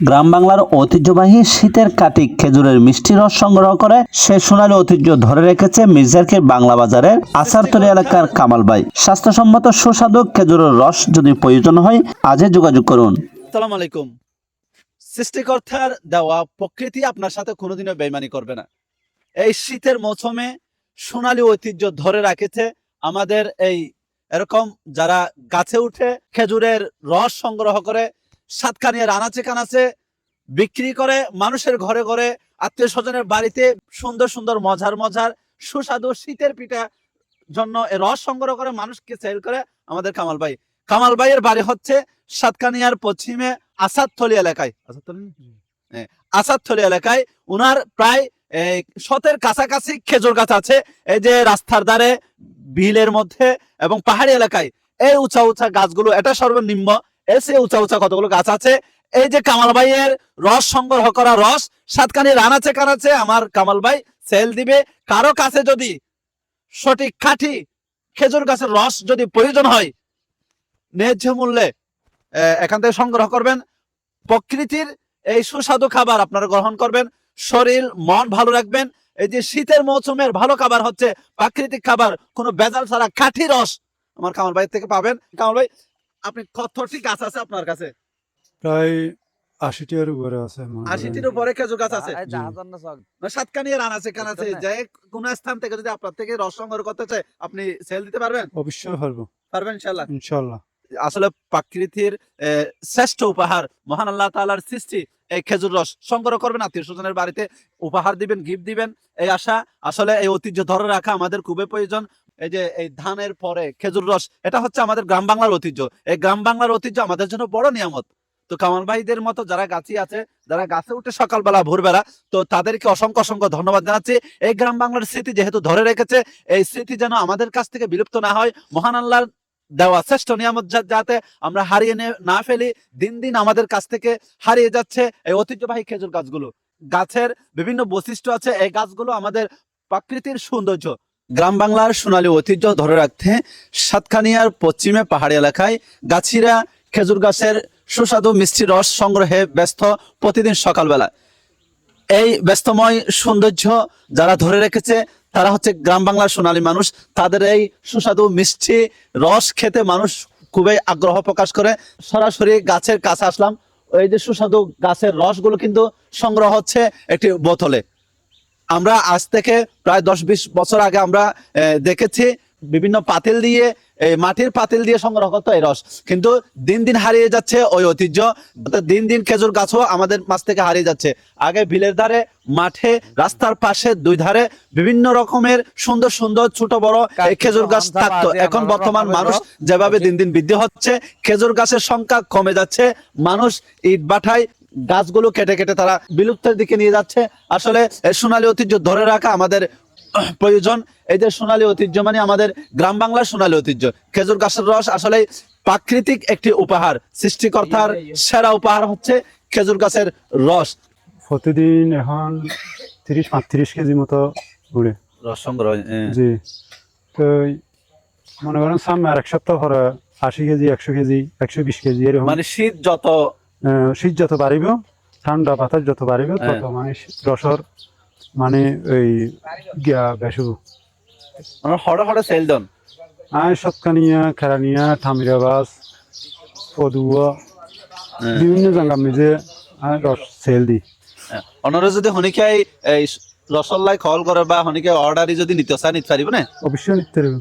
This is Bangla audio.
গ্রাম বাংলার ঐতিহ্যবাহী শীতের কাটি খেজুরের মিষ্টি রস সংগ্রহ করে সে সোনালী ঐতিহ্য ধরে রেখেছে মির্জারকের বাংলা বাজারের আসারতলি এলাকার কামাল স্বাস্থ্যসম্মত সুস্বাদু খেজুরের রস যদি প্রয়োজন হয়, আজই যোগাযোগ করুন। আসসালামু আলাইকুম। সৃষ্টিকর্তার দেওয়া প্রকৃতি আপনার সাথে কোনোদিনও বেইমানি করবে না। এই শীতের মৌসুমে সোনালী ঐতিহ্য ধরে রাখেছে আমাদের এই এরকম যারা গাছে উঠে খেজুরের রস সংগ্রহ করে সাতখানিয়া আনাচে কানাচে বিক্রি করে মানুষের ঘরে ঘরে আত্মীয় স্বজনের বাড়িতে সুন্দর সুন্দর মজার মজার সুস্বাদু শীতের পিঠা জন্য রস সংগ্রহ করে মানুষকে সেল করে আমাদের কামাল ভাই। কামাল ভাইয়ের বাড়ি হচ্ছে সাতকানিয়ার পশ্চিমে আসাদথলি এলাকায়। আসাদথলি হ্যাঁ, এলাকায়। উনার প্রায় শতের কাছাকাছি খেজুর গাছ আছে। এই যে রাস্তার ধারে বিলের মধ্যে এবং পাহাড়ি এলাকায়। এই উঁচা উঁচা গাছগুলো এটা সর্বনিম্ন এসে উঁচা উঁচা কতগুলো গাছ আছে? এই যে কামাল ভাইয়ের রস সংগ্রহ করা রস সাতকানি রানাচে কানাচে আমার কামাল ভাই সেল দিবে। কারও কাছে যদি সঠিক খাঁটি খেজুর গাছের রস যদি প্রয়োজন হয়, ন্যায্য মূল্যে এখান থেকে সংগ্রহ করবেন। প্রকৃতির এই সুস্বাদু খাবার আপনারা গ্রহণ করবেন। শরীর, মন ভালো রাখবেন। এই যে শীতের মৌসুমের ভালো খাবার হচ্ছে প্রাকৃতিক খাবার। কোনো বেজাল ছাড়া কাঠি রস আমার কামাল ভাই থেকে পাবেন। কামাল ভাই আপনি কতটি গাছ আছে আপনার কাছে? প্রায় আশিটির উপরে আছে মনে। আশিটির উপরে খেজুর গাছ আছে? জি। সাতকানি রান আছে কান আছে। যে কোন স্থান থেকে যদি আপনার থেকে রস সংগ্রহ করতে চায় আপনি সেল দিতে পারবেন? অবশ্যই পারব। পারবেন ইনশাল্লাহ ইনশাল্লাহ আসলে প্রকৃতির শ্রেষ্ঠ উপহার মহান আল্লাহ তাআলার সৃষ্টি এই খেজুর রস সংগ্রহ করবেন। আত্মীয় স্বজনের বাড়িতে উপহার দিবেন গিফট দিবেন। এই আশা আসলে এই ঐতিহ্য ধরে রাখা আমাদের খুবই প্রয়োজন। এই যে এই ধানের পরে খেজুর রস, এটা হচ্ছে আমাদের গ্রাম বাংলার ঐতিহ্য। এই গ্রাম বাংলার ঐতিহ্য আমাদের জন্য বড় নিয়ামত। তো কামাল ভাইদের মতো যারা গাছি আছে, যারা গাছে উঠে সকালবেলা, ভোরবেলা, তো তাদেরকে অসংখ্য অসংখ্য ধন্যবাদ জানাচ্ছি। এই গ্রাম বাংলার স্মৃতি যেহেতু ধরে রেখেছে, এই স্মৃতি যেন আমাদের কাছ থেকে বিলুপ্ত না হয়, মহান আল্লাহর দেওয়া শ্রেষ্ঠ নিয়ামত যাতে আমরা হারিয়ে না ফেলি, দিন দিন আমাদের কাছ থেকে হারিয়ে যাচ্ছে এই ঐতিহ্যবাহী খেজুর গাছগুলো। গাছের বিভিন্ন বৈশিষ্ট্য আছে, এই গাছগুলো আমাদের প্রকৃতির সৌন্দর্য। গ্রাম বাংলার সোনালী ঐতিহ্য ধরে রাখতে সাতখানিয়ার পশ্চিমে পাহাড়ি এলাকায় গাছিরা খেজুর গাছের সুস্বাদু মিষ্টি রস সংগ্রহে ব্যস্ত প্রতিদিন সকালবেলা। এই ব্যস্তময় সৌন্দর্য যারা ধরে রেখেছে, তারা হচ্ছে গ্রাম বাংলার সোনালী মানুষ। তাদের এই সুস্বাদু মিষ্টি রস খেতে মানুষ খুবই আগ্রহ প্রকাশ করে। সরাসরি গাছের কাছে আসলাম। এই যে সুস্বাদু গাছের রসগুলো কিন্তু সংগ্রহ হচ্ছে একটি বোতলে। আমরা আজ থেকে প্রায় দশ বিশ বছর আগে আমরা দেখেছি বিভিন্ন পাতিল দিয়ে এই মাটির পাতিল দিয়ে সংগ্রহ করতো এই রস। কিন্তু দিন দিন হারিয়ে যাচ্ছে ওই ঐতিহ্য। দিন দিন খেজুর গাছও আমাদের মাছ থেকে হারিয়ে যাচ্ছে। আগে বিলের ধারে মাঠে রাস্তার পাশে দুই ধারে বিভিন্ন রকমের সুন্দর সুন্দর ছোট বড় এই খেজুর গাছ থাকতো। এখন বর্তমান মানুষ যেভাবে দিন দিন বৃদ্ধি হচ্ছে খেজুর গাছের সংখ্যা কমে যাচ্ছে। মানুষ ইট বাঠায় গাছগুলো কেটে কেটে তারা বিলুপ্তের দিকে নিয়ে যাচ্ছে। আসলে সোনালী ঐতিহ্য ধরে রাখা আমাদের প্রয়োজন। এই যে সোনালী ঐতিহ্য মানে আমাদের গ্রাম বাংলার সোনালী ঐতিহ্য। খেজুর গাছের রস আসলে প্রাকৃতিক একটি উপহার। সৃষ্টিকর্তার সেরা উপহার হচ্ছে খেজুর গাছের রস। প্রতিদিন এখন তিরিশ পঁয়ত্রিশ কেজি মতো ঘুরে রস সংগ্রহ জি। তো মনে করেন সামনে আর এক সপ্তাহ পরে আশি কেজি একশো কেজি একশো বিশ কেজি এরকম। মানে শীত যত শীত যত বাড়িব ঠান্ডা বাতাস যত বাড়িব তত হ্যাঁ। মানে শীত- রসর মানে ওই গিয়া আমরা হড়ে হড়ে সেল দন আয় সৎকানিয়া খেরানিয়া থামিরাবাস পদুয়া হ্যাঁ। বিভিন্ন জায়গা মিজে রস সেল দি অনরে যদি হনিকাই এই রসল্লাই কল করে বা হনিকে অর্ডারই যদি নিতে চায় নিতে পারিব না অবশ্যই নিতে পারব।